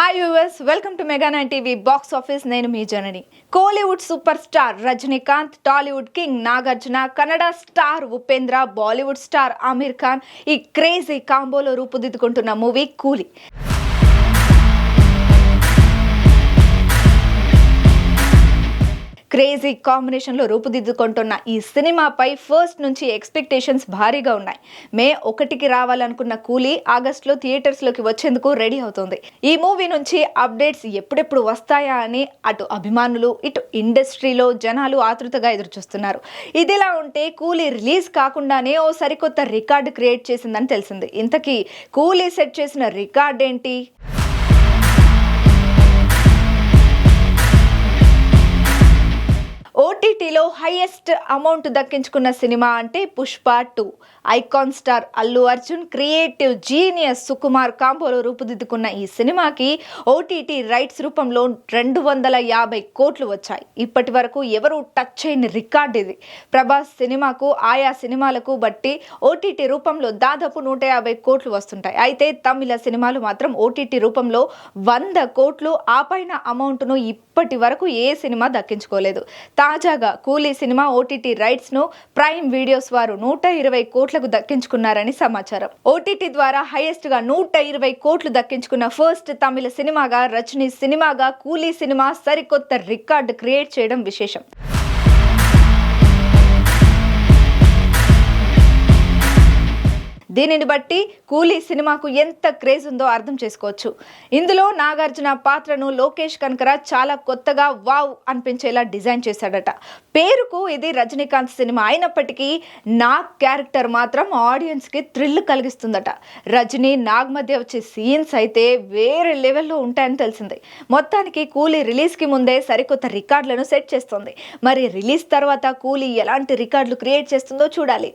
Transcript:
Hi us welcome to mega nine TV box office నేను మీ జనని. Kollywood super star Rajinikanth Tollywood king Nagarjuna Kannada star Upendra Bollywood star Aamir Khan ఈ crazy కాంబోలో రూపుదిద్దుకుంటున్న movie Coolie. Crazy కాంబినేషన్లో రూపుదిద్దుకుంటున్న ఈ సినిమాపై ఫస్ట్ నుంచి ఎక్స్పెక్టేషన్స్ భారీగా ఉన్నాయి. మే ఒకటికి రావాలనుకున్న కూలీ ఆగస్టులో థియేటర్స్లోకి వచ్చేందుకు రెడీ అవుతుంది. ఈ మూవీ నుంచి అప్డేట్స్ ఎప్పుడెప్పుడు వస్తాయా అని అటు అభిమానులు ఇటు ఇండస్ట్రీలో జనాలు ఆతృతగా ఎదురుచూస్తున్నారు. ఇదిలా ఉంటే కూలీ రిలీజ్ కాకుండానే ఓ సరికొత్త రికార్డు క్రియేట్ చేసిందని తెలిసింది. ఇంతకీ కూలీ సెట్ చేసిన రికార్డ్ ఏంటి ఓటీటీలో హైయెస్ట్ అమౌంట్ దక్కించుకున్న సినిమా అంటే Pushpa two. Icon star Allu Arjun creative genius Sukumar కాంబోలో రూపుదిద్దుకున్న ఈ సినిమాకి ఓటీటీ రైట్స్ రూపంలో రెండు వందల యాభై కోట్లు వచ్చాయి. ఇప్పటి వరకు ఎవరు టచ్ చేయని రికార్డ్ ఇది. ప్రభాస్ సినిమాకు ఆయా సినిమాలకు బట్టి ఓటీటీ రూపంలో దాదాపు నూట యాభై కోట్లు వస్తుంటాయి. అయితే తమిళ సినిమాలు మాత్రం ఓటీటీ రూపంలో వంద కోట్లు. ఆ పైన అమౌంట్ను ఇప్పటి వరకు ఏ సినిమా దక్కించుకోలేదు. తాజాగా కూలీ సినిమా ఓటీటీ రైట్స్ను ప్రైమ్ వీడియోస్ వారు నూట ఇరవై కోట్లకు దక్కించుకున్నారని సమాచారం. ఓటీటీ ద్వారా హైయెస్ట్గా నూట ఇరవై కోట్లు దక్కించుకున్న ఫస్ట్ తమిళ సినిమాగా రజనీ సినిమాగా కూలీ సినిమా సరికొత్త రికార్డు క్రియేట్ చేయడం విశేషం. దీనిని బట్టి కూలీ సినిమాకు ఎంత క్రేజ్ ఉందో అర్థం చేసుకోవచ్చు. ఇందులో నాగార్జున పాత్రను లోకేష్ కనకరాజ్ చాలా కొత్తగా వావ్ అనిపించేలా డిజైన్ చేశాడట. పేరుకు ఇది రజనీకాంత్ సినిమా. అయినప్పటికీ నాగ్ క్యారెక్టర్ మాత్రం ఆడియన్స్కి థ్రిల్ కలిగిస్తుందట. రజనీ నాగ్ మధ్య వచ్చే సీన్స్ అయితే వేరే లెవెల్లో ఉంటాయని తెలిసింది. మొత్తానికి కూలీ రిలీజ్కి ముందే సరికొత్త రికార్డులను సెట్ చేస్తుంది. మరి రిలీజ్ తర్వాత కూలీ ఎలాంటి రికార్డులు క్రియేట్ చేస్తుందో చూడాలి.